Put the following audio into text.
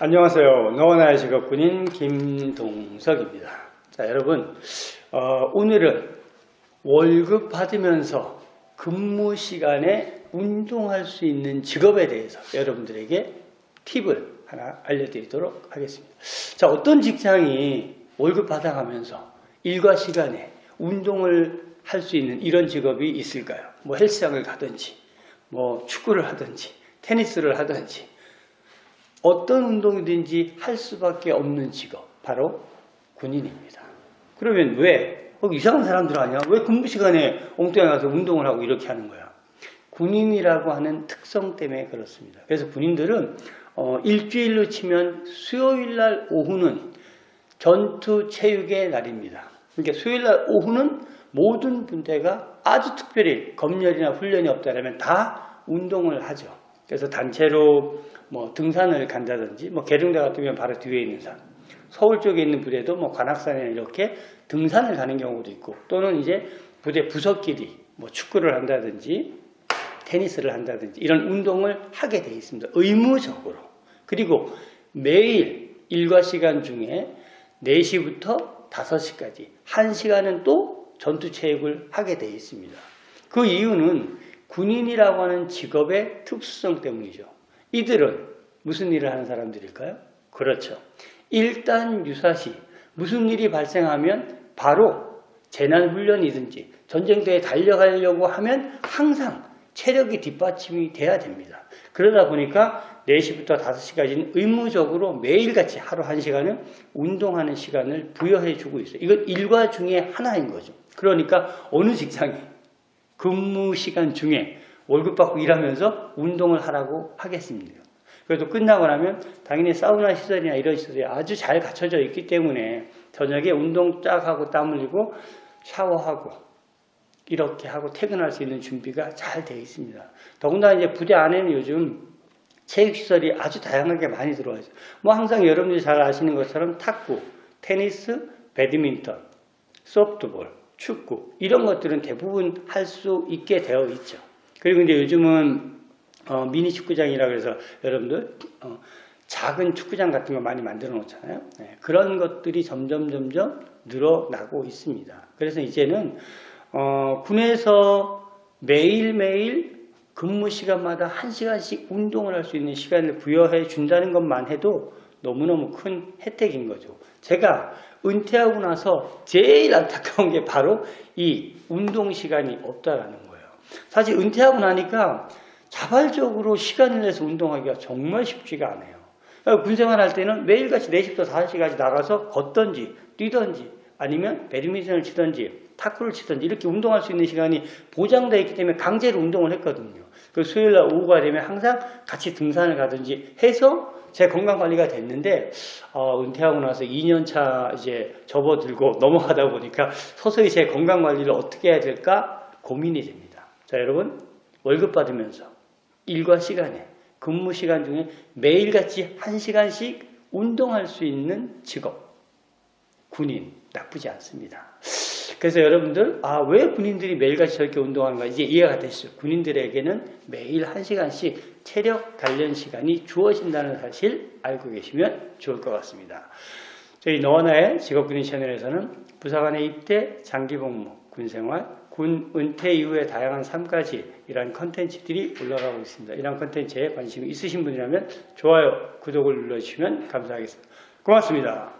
안녕하세요. 너와나의 직업군인 김동석입니다. 자, 여러분, 어, 오늘은 월급 받으면서 근무 시간에 운동할 수 있는 직업에 대해서 여러분들에게 팁을 하나 알려드리도록 하겠습니다. 자, 어떤 직장이 월급 받아가면서 일과 시간에 운동을 할 수 있는 이런 직업이 있을까요? 뭐 헬스장을 가든지, 뭐 축구를 하든지, 테니스를 하든지, 어떤 운동이든지 할 수밖에 없는 직업, 바로 군인입니다. 그러면 왜? 어, 이상한 사람들 아니야? 왜 근무 시간에 엉뚱하게 가서 운동을 하고 이렇게 하는 거야? 군인이라고 하는 특성 때문에 그렇습니다. 그래서 군인들은 어, 일주일로 치면 수요일 날 오후는 전투 체육의 날입니다. 그러니까 수요일 날 오후는 모든 분대가 아주 특별히 검열이나 훈련이 없다면 다 운동을 하죠. 그래서 단체로 뭐 등산을 간다든지 뭐 계룡대 같은 경우는 바로 뒤에 있는 산 서울 쪽에 있는 부대도 뭐 관악산에 이렇게 등산을 가는 경우도 있고 또는 이제 부대 부서끼리 뭐 축구를 한다든지 테니스를 한다든지 이런 운동을 하게 되어 있습니다. 의무적으로. 그리고 매일 일과 시간 중에 4시부터 5시까지 1시간은 또 전투 체육을 하게 되어 있습니다. 그 이유는 군인이라고 하는 직업의 특수성 때문이죠. 이들은 무슨 일을 하는 사람들일까요? 그렇죠. 일단 유사시 무슨 일이 발생하면 바로 재난훈련이든지 전쟁터에 달려가려고 하면 항상 체력이 뒷받침이 돼야 됩니다. 그러다 보니까 4시부터 5시까지는 의무적으로 매일같이 하루 1시간은 운동하는 시간을 부여해 주고 있어요. 이건 일과 중에 하나인 거죠. 그러니까 어느 직장이 근무 시간 중에 월급 받고 일하면서 운동을 하라고 하겠습니다. 그래도 끝나고 나면 당연히 사우나 시설이나 이런 시설이 아주 잘 갖춰져 있기 때문에 저녁에 운동 쫙 하고 땀 흘리고 샤워하고 이렇게 하고 퇴근할 수 있는 준비가 잘 되어 있습니다. 더군다나 이제 부대 안에는 요즘 체육시설이 아주 다양하게 많이 들어와 있어요. 뭐 항상 여러분들이 잘 아시는 것처럼 탁구, 테니스, 배드민턴, 소프트볼, 축구 이런 것들은 대부분 할 수 있게 되어 있죠. 그리고 이제 요즘은 어, 미니 축구장이라 그래서 여러분들 어, 작은 축구장 같은 거 많이 만들어 놓잖아요. 네, 그런 것들이 점점 점점 늘어나고 있습니다. 그래서 이제는 어, 군에서 매일매일 근무 시간마다 한 시간씩 운동을 할 수 있는 시간을 부여해 준다는 것만 해도 너무너무 큰 혜택인 거죠. 제가 은퇴하고 나서 제일 안타까운 게 바로 이 운동 시간이 없다라는 거예요. 사실 은퇴하고 나니까 자발적으로 시간을 내서 운동하기가 정말 쉽지가 않아요. 그러니까 군생활 할 때는 매일같이 4시부터 5시까지 나가서 걷던지 뛰던지 아니면 배드민턴을 치던지 탁구를 치던지 이렇게 운동할 수 있는 시간이 보장되어 있기 때문에 강제로 운동을 했거든요. 그 수요일 날 오후가 되면 항상 같이 등산을 가든지 해서 제 건강 관리가 됐는데 어, 은퇴하고 나서 2년 차 이제 접어들고 넘어가다 보니까 서서히 제 건강 관리를 어떻게 해야 될까 고민이 됩니다. 자 여러분 월급 받으면서 일과 시간에 근무 시간 중에 매일같이 한 시간씩 운동할 수 있는 직업 군인 나쁘지 않습니다. 그래서 여러분들 아 왜 군인들이 매일같이 저렇게 운동하는가 이제 이해가 되시죠. 군인들에게는 매일 한 시간씩 체력 단련 시간이 주어진다는 사실 알고 계시면 좋을 것 같습니다. 저희 너와 나의 직업군인 채널에서는 부사관의 입대, 장기복무, 군생활, 군 은퇴 이후의 다양한 삶까지 이러한 컨텐츠들이 올라가고 있습니다. 이러한 컨텐츠에 관심이 있으신 분이라면 좋아요, 구독을 눌러주시면 감사하겠습니다. 고맙습니다.